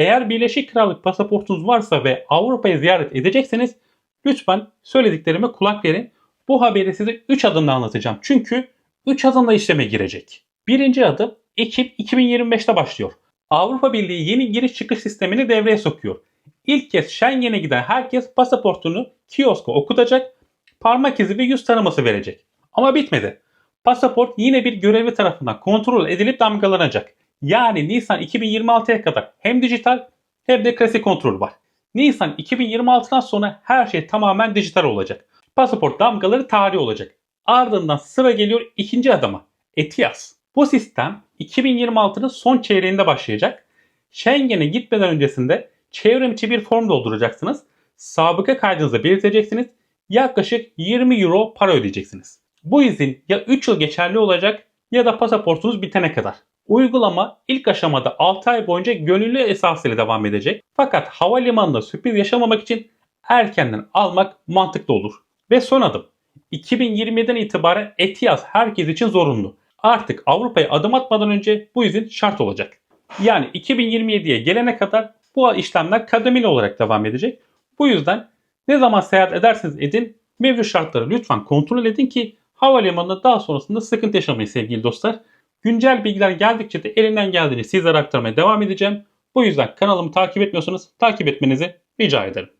Eğer Birleşik Krallık pasaportunuz varsa ve Avrupa'yı ziyaret edecekseniz lütfen söylediklerime kulak verin. Bu haberi size 3 adımda anlatacağım. Çünkü 3 adımda işleme girecek. Birinci adım Ekim 2025'te başlıyor. Avrupa Birliği yeni giriş çıkış sistemini devreye sokuyor. İlk kez Schengen'e giden herkes pasaportunu kioska okutacak, parmak izi ve yüz taraması verecek. Ama bitmedi. Pasaport yine bir görevli tarafından kontrol edilip damgalanacak. Yani Nisan 2026'ya kadar hem dijital hem de klasik kontrol var. Nisan 2026'dan sonra her şey tamamen dijital olacak. Pasaport damgaları tarihi olacak. Ardından sıra geliyor ikinci adama. ETIAS. Bu sistem 2026'nın son çeyreğinde başlayacak. Schengen'e gitmeden öncesinde çevrimiçi bir form dolduracaksınız. Sabıka kaydınızı belirteceksiniz. Yaklaşık 20 euro para ödeyeceksiniz. Bu izin ya 3 yıl geçerli olacak ya da pasaportunuz bitene kadar. Uygulama ilk aşamada 6 ay boyunca gönüllü esasıyla devam edecek. Fakat havalimanında sürpriz yaşamamak için erkenden almak mantıklı olur. Ve son adım. 2020'den itibaren ETIAS herkes için zorunlu. Artık Avrupa'ya adım atmadan önce bu izin şart olacak. Yani 2027'ye gelene kadar bu işlemler kademeli olarak devam edecek. Bu yüzden ne zaman seyahat ederseniz edin mevcut şartları lütfen kontrol edin ki havalimanında daha sonrasında sıkıntı yaşamayın sevgili dostlar. Güncel bilgiler geldikçe de elimden geldiğini sizlere aktarmaya devam edeceğim. Bu yüzden kanalımı takip etmiyorsanız takip etmenizi rica ederim.